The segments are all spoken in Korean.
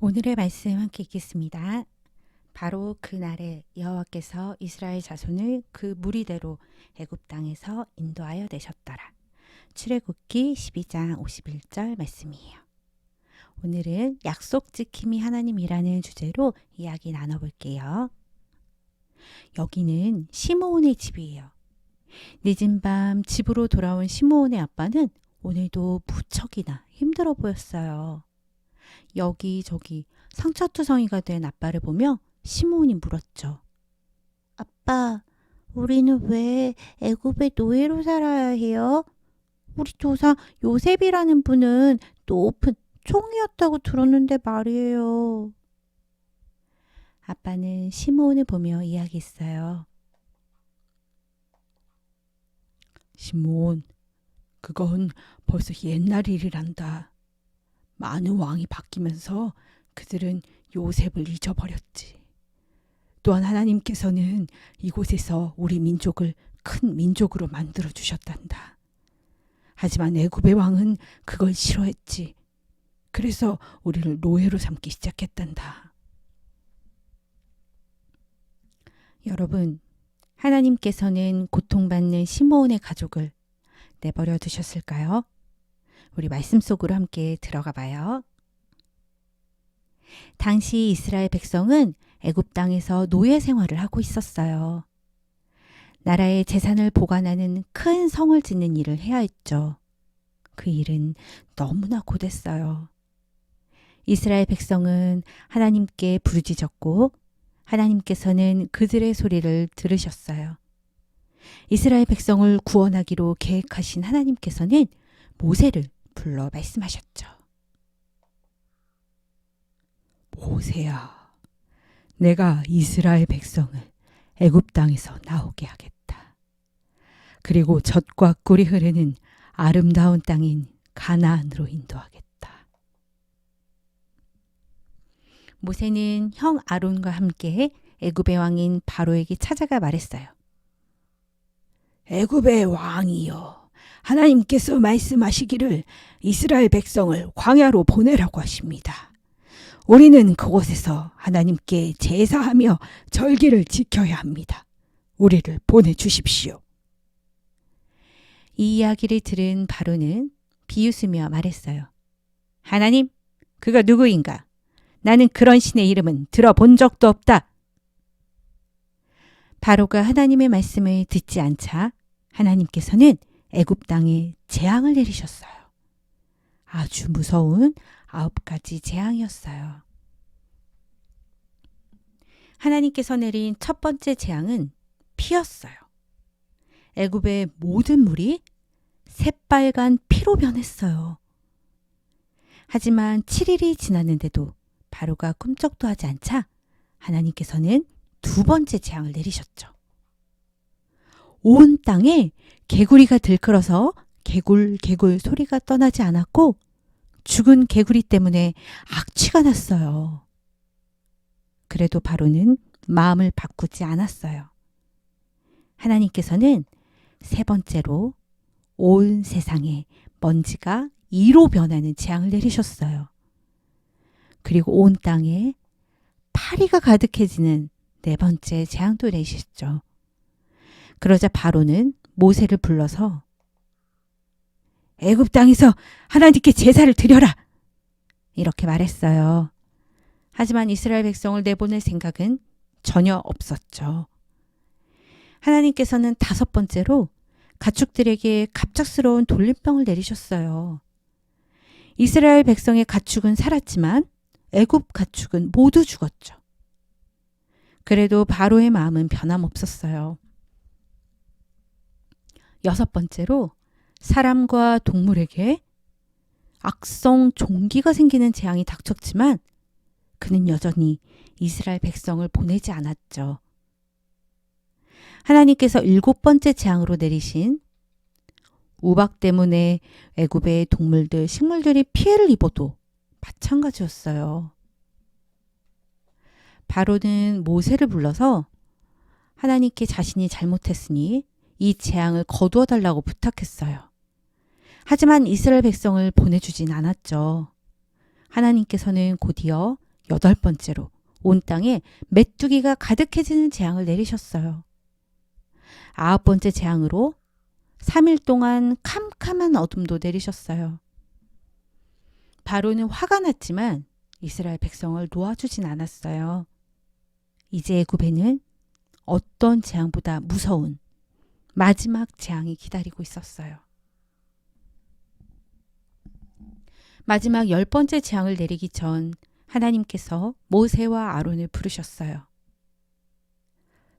오늘의 말씀 함께 읽겠습니다. 바로 그날에 여호와께서 이스라엘 자손을 그 무리대로 애굽 땅에서 인도하여 내셨더라. 출애굽기 12장 51절 말씀이에요. 오늘은 약속 지킴이 하나님이라는 주제로 이야기 나눠볼게요. 여기는 시므온의 집이에요. 늦은 밤 집으로 돌아온 시므온의 아빠는 오늘도 무척이나 힘들어 보였어요. 여기저기 상처투성이가 된 아빠를 보며 시므온이 물었죠. 아빠, 우리는 왜 애굽의 노예로 살아야 해요? 우리 조상 요셉이라는 분은 높은 총이었다고 들었는데 말이에요. 아빠는 시므온을 보며 이야기했어요. 시몬, 그건 벌써 옛날 일이란다. 많은 왕이 바뀌면서 그들은 요셉을 잊어버렸지. 또한 하나님께서는 이곳에서 우리 민족을 큰 민족으로 만들어 주셨단다. 하지만 애굽의 왕은 그걸 싫어했지. 그래서 우리를 노예로 삼기 시작했단다. 여러분, 하나님께서는 고통받는 시므온의 가족을 내버려 두셨을까요? 우리 말씀 속으로 함께 들어가 봐요. 당시 이스라엘 백성은 애굽 땅에서 노예 생활을 하고 있었어요. 나라의 재산을 보관하는 큰 성을 짓는 일을 해야 했죠. 그 일은 너무나 고됐어요. 이스라엘 백성은 하나님께 부르짖었고 하나님께서는 그들의 소리를 들으셨어요. 이스라엘 백성을 구원하기로 계획하신 하나님께서는 모세를 불러 말씀하셨죠. 모세야, 내가 이스라엘 백성을 애굽 땅에서 나오게 하겠다. 그리고 젖과 꿀이 흐르는 아름다운 땅인 가나안으로 인도하겠다. 모세는 형 아론과 함께 애굽의 왕인 바로에게 찾아가 말했어요. 애굽의 왕이여, 하나님께서 말씀하시기를 이스라엘 백성을 광야로 보내라고 하십니다. 우리는 그곳에서 하나님께 제사하며 절기를 지켜야 합니다. 우리를 보내주십시오. 이 이야기를 들은 바로는 비웃으며 말했어요. 하나님, 그가 누구인가? 나는 그런 신의 이름은 들어본 적도 없다. 바로가 하나님의 말씀을 듣지 않자 하나님께서는 애굽 땅에 재앙을 내리셨어요. 아주 무서운 아홉 가지 재앙이었어요. 하나님께서 내린 첫 번째 재앙은 피였어요. 애굽의 모든 물이 새빨간 피로 변했어요. 하지만 7일이 지났는데도 바로가 꿈쩍도 하지 않자 하나님께서는 두 번째 재앙을 내리셨죠. 온 땅에 개구리가 들끓어서 개굴 개굴 소리가 떠나지 않았고 죽은 개구리 때문에 악취가 났어요. 그래도 바로는 마음을 바꾸지 않았어요. 하나님께서는 세 번째로 온 세상에 먼지가 이로 변하는 재앙을 내리셨어요. 그리고 온 땅에 파리가 가득해지는 네 번째 재앙도 내셨죠. 그러자 바로는 모세를 불러서 애굽 땅에서 하나님께 제사를 드려라 이렇게 말했어요. 하지만 이스라엘 백성을 내보낼 생각은 전혀 없었죠. 하나님께서는 다섯 번째로 가축들에게 갑작스러운 돌림병을 내리셨어요. 이스라엘 백성의 가축은 살았지만 애굽 가축은 모두 죽었죠. 그래도 바로의 마음은 변함없었어요. 여섯 번째로 사람과 동물에게 악성 종기가 생기는 재앙이 닥쳤지만 그는 여전히 이스라엘 백성을 보내지 않았죠. 하나님께서 일곱 번째 재앙으로 내리신 우박 때문에 애굽의 동물들, 식물들이 피해를 입어도 마찬가지였어요. 바로는 모세를 불러서 하나님께 자신이 잘못했으니 이 재앙을 거두어 달라고 부탁했어요. 하지만 이스라엘 백성을 보내주진 않았죠. 하나님께서는 곧이어 여덟 번째로 온 땅에 메뚜기가 가득해지는 재앙을 내리셨어요. 아홉 번째 재앙으로 3일 동안 캄캄한 어둠도 내리셨어요. 바로는 화가 났지만 이스라엘 백성을 놓아주진 않았어요. 이제 애굽에는 어떤 재앙보다 무서운 마지막 재앙이 기다리고 있었어요. 마지막 열 번째 재앙을 내리기 전 하나님께서 모세와 아론을 부르셨어요.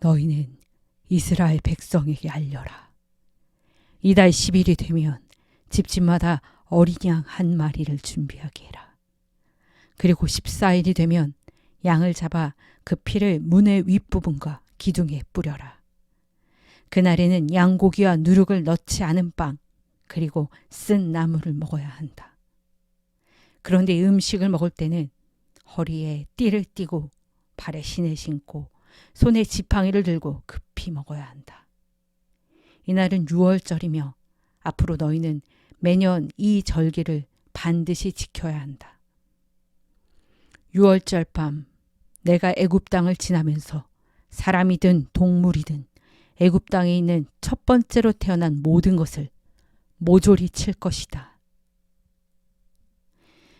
너희는 이스라엘 백성에게 알려라. 이달 10일이 되면 집집마다 어린 양 한 마리를 준비하게 해라. 그리고 14일이 되면 양을 잡아 그 피를 문의 윗부분과 기둥에 뿌려라. 그날에는 양고기와 누룩을 넣지 않은 빵, 그리고 쓴 나물을 먹어야 한다. 그런데 음식을 먹을 때는 허리에 띠를 띠고 발에 신을 신고 손에 지팡이를 들고 급히 먹어야 한다. 이날은 6월절이며 앞으로 너희는 매년 이 절기를 반드시 지켜야 한다. 6월절 밤 내가 애굽 땅을 지나면서 사람이든 동물이든 애굽 땅에 있는 첫 번째로 태어난 모든 것을 모조리 칠 것이다.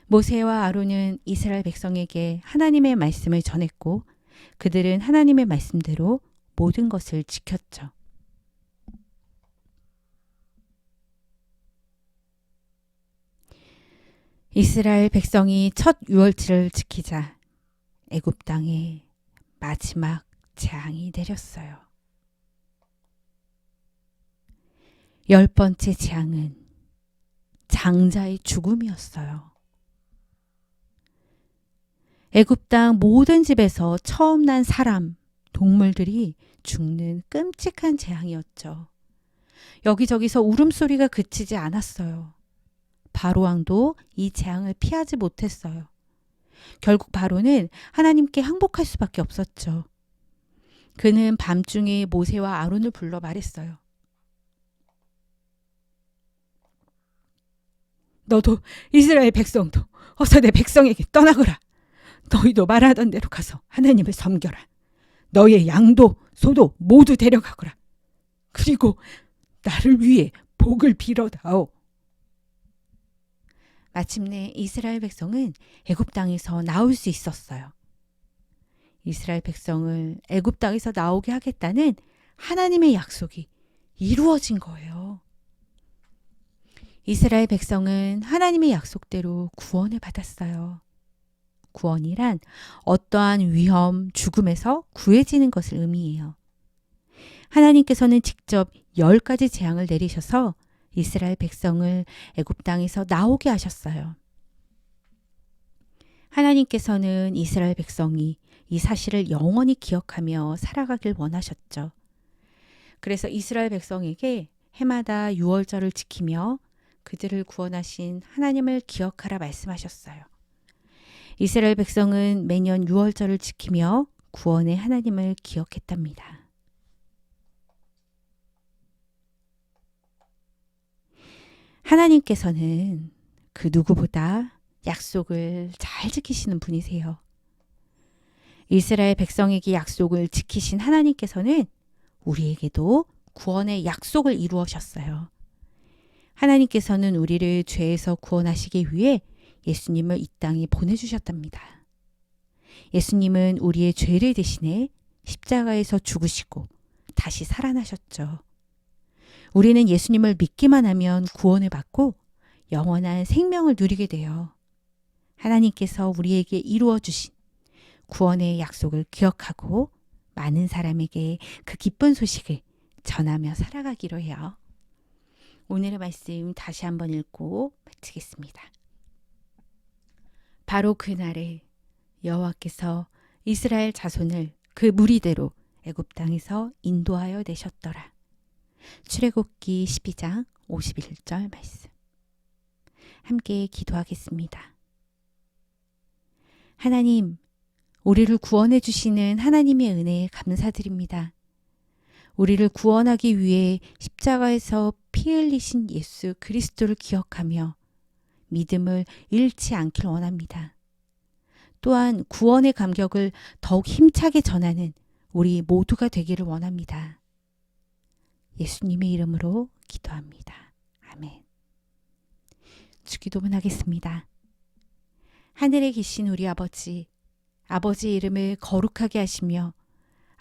모세와 아론은 이스라엘 백성에게 하나님의 말씀을 전했고 그들은 하나님의 말씀대로 모든 것을 지켰죠. 이스라엘 백성이 첫 유월절을 지키자 애굽 땅에 마지막 재앙이 내렸어요. 열 번째 재앙은 장자의 죽음이었어요. 애굽 땅 모든 집에서 처음 난 사람, 동물들이 죽는 끔찍한 재앙이었죠. 여기저기서 울음소리가 그치지 않았어요. 바로왕도 이 재앙을 피하지 못했어요. 결국 바로는 하나님께 항복할 수밖에 없었죠. 그는 밤중에 모세와 아론을 불러 말했어요. 너도 이스라엘 백성도 어서 내 백성에게 떠나거라. 너희도 말하던 대로 가서 하나님을 섬겨라. 너의 양도 소도 모두 데려가거라. 그리고 나를 위해 복을 빌어다오. 마침내 이스라엘 백성은 애굽 땅에서 나올 수 있었어요. 이스라엘 백성을 애굽 땅에서 나오게 하겠다는 하나님의 약속이 이루어진 거예요. 이스라엘 백성은 하나님의 약속대로 구원을 받았어요. 구원이란 어떠한 위험, 죽음에서 구해지는 것을 의미해요. 하나님께서는 직접 열 가지 재앙을 내리셔서 이스라엘 백성을 애굽 땅에서 나오게 하셨어요. 하나님께서는 이스라엘 백성이 이 사실을 영원히 기억하며 살아가길 원하셨죠. 그래서 이스라엘 백성에게 해마다 유월절을 지키며 그들을 구원하신 하나님을 기억하라 말씀하셨어요. 이스라엘 백성은 매년 유월절을 지키며 구원의 하나님을 기억했답니다. 하나님께서는 그 누구보다 약속을 잘 지키시는 분이세요. 이스라엘 백성에게 약속을 지키신 하나님께서는 우리에게도 구원의 약속을 이루어셨어요. 하나님께서는 우리를 죄에서 구원하시기 위해 예수님을 이 땅에 보내주셨답니다. 예수님은 우리의 죄를 대신해 십자가에서 죽으시고 다시 살아나셨죠. 우리는 예수님을 믿기만 하면 구원을 받고 영원한 생명을 누리게 돼요. 하나님께서 우리에게 이루어 주신 구원의 약속을 기억하고 많은 사람에게 그 기쁜 소식을 전하며 살아가기로 해요. 오늘의 말씀 다시 한번 읽고 마치겠습니다. 바로 그날에 여호와께서 이스라엘 자손을 그 무리대로 애굽 땅에서 인도하여 내셨더라. 출애굽기 12장 51절 말씀. 함께 기도하겠습니다. 하나님, 우리를 구원해 주시는 하나님의 은혜에 감사드립니다. 우리를 구원하기 위해 십자가에서 피 흘리신 예수 그리스도를 기억하며 믿음을 잃지 않길 원합니다. 또한 구원의 감격을 더욱 힘차게 전하는 우리 모두가 되기를 원합니다. 예수님의 이름으로 기도합니다. 아멘. 주기도문 하겠습니다. 하늘에 계신 우리 아버지, 아버지의 이름을 거룩하게 하시며